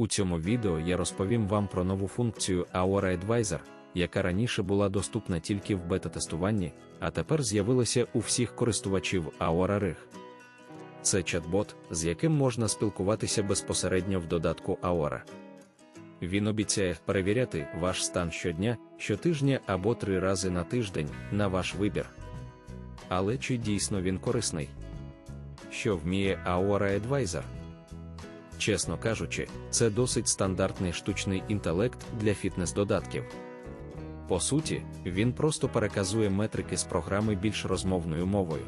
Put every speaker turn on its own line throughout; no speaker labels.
У цьому відео я розповім вам про нову функцію Aura Advisor, яка раніше була доступна тільки в бета-тестуванні, а тепер з'явилася у всіх користувачів Aura Rig. Це чат-бот, з яким можна спілкуватися безпосередньо в додатку Aura. Він обіцяє перевіряти ваш стан щодня, щотижня або три рази на тиждень на ваш вибір. Але чи дійсно він корисний? Що вміє Aura Advisor? Чесно кажучи, це досить стандартний штучний інтелект для фітнес-додатків. По суті, він просто переказує метрики з програми більш розмовною мовою.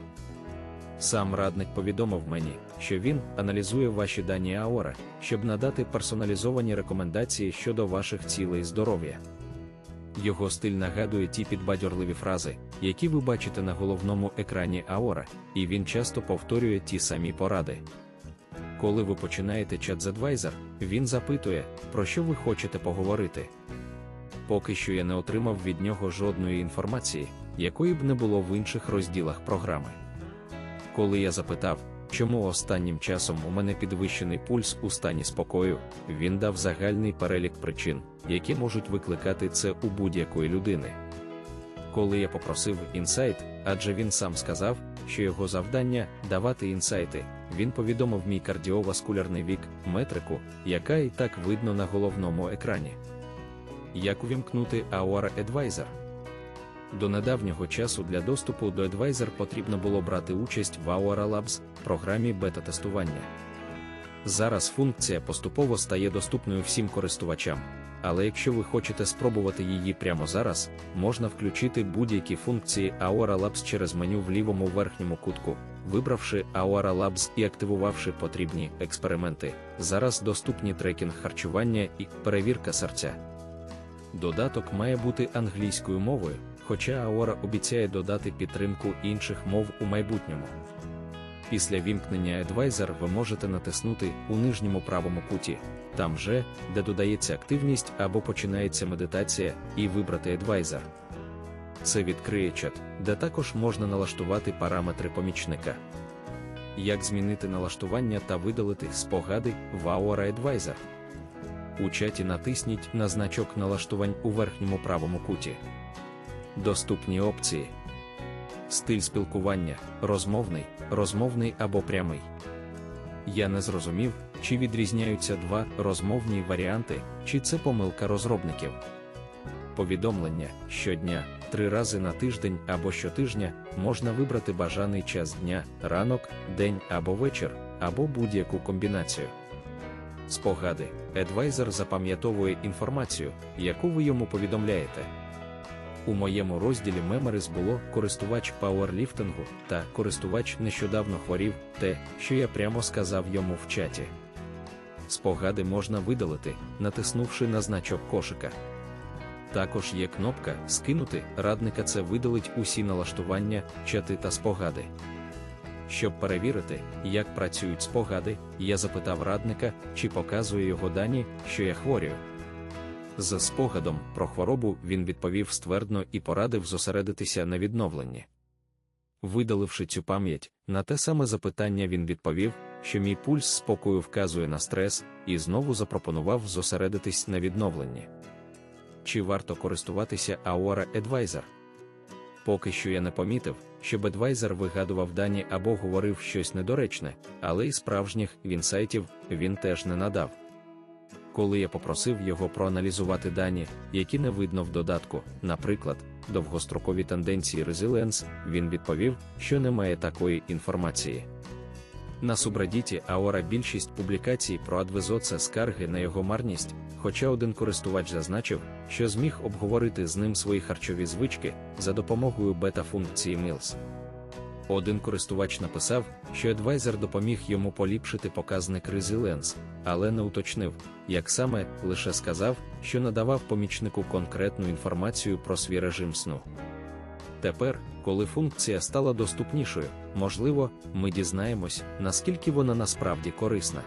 Сам радник повідомив мені, що він аналізує ваші дані Аора, щоб надати персоналізовані рекомендації щодо ваших цілей здоров'я. Його стиль нагадує ті підбадьорливі фрази, які ви бачите на головному екрані Аора, і він часто повторює ті самі поради. Коли ви починаєте чат з Advisor, він запитує, про що ви хочете поговорити. Поки що я не отримав від нього жодної інформації, якої б не було в інших розділах програми. Коли я запитав, чому останнім часом у мене підвищений пульс у стані спокою, він дав загальний перелік причин, які можуть викликати це у будь-якої людини. Коли я попросив інсайт, адже він сам сказав, що його завдання давати інсайти, він повідомив мій кардіоваскулярний вік, метрику, яка і так видно на головному екрані. Як увімкнути Aura Advisor? До недавнього часу для доступу до Advisor потрібно було брати участь в Aura Labs програмі бета-тестування. Зараз функція поступово стає доступною всім користувачам, але якщо ви хочете спробувати її прямо зараз, можна включити будь-які функції Aura Labs через меню в лівому верхньому кутку, вибравши Aura Labs і активувавши потрібні експерименти. Зараз доступні трекінг харчування і перевірка серця. Додаток має бути англійською мовою, хоча Aura обіцяє додати підтримку інших мов у майбутньому. Після вімкнення Advisor ви можете натиснути у нижньому правому куті, там же, де додається активність або починається медитація, і вибрати Advisor. Це відкриє чат, де також можна налаштувати параметри помічника. Як змінити налаштування та видалити спогади в Aura Advisor? У чаті натисніть на значок налаштувань у верхньому правому куті. Доступні опції. Стиль спілкування розмовний, розмовний або прямий. Я не зрозумів, чи відрізняються два розмовні варіанти, чи це помилка розробників. Повідомлення щодня, три рази на тиждень або щотижня можна вибрати бажаний час дня, ранок, день або вечір, або будь-яку комбінацію. Спогади. Advisor запам'ятовує інформацію, яку ви йому повідомляєте. У моєму розділі Memories було користувач пауерліфтингу та користувач нещодавно хворів те, що я прямо сказав йому в чаті. Спогади можна видалити, натиснувши на значок кошика. Також є кнопка Скинути радника це видалить усі налаштування, чати та спогади. Щоб перевірити, як працюють спогади, я запитав радника, чи показує його дані, що я хворію. З спогадом про хворобу він відповів ствердно і порадив зосередитися на відновленні. Видаливши цю пам'ять, на те саме запитання він відповів, що мій пульс спокою вказує на стрес, і знову запропонував зосередитись на відновленні. Чи варто користуватися Aura Advisor? Поки що я не помітив, щоб Advisor вигадував дані або говорив щось недоречне, але й справжніх інсайтів він теж не надав. Коли я попросив його проаналізувати дані, які не видно в додатку, наприклад, довгострокові тенденції Resilience, він відповів, що немає такої інформації. На субреддіті Aura більшість публікацій про Адвезо це скарги на його марність, хоча один користувач зазначив, що зміг обговорити з ним свої харчові звички за допомогою бета-функції Mills. Один користувач написав, що Advisor допоміг йому поліпшити показник Resilience, але не уточнив, як саме лише сказав, що надавав помічнику конкретну інформацію про свій режим сну. Тепер, коли функція стала доступнішою, можливо, ми дізнаємось, наскільки вона насправді корисна.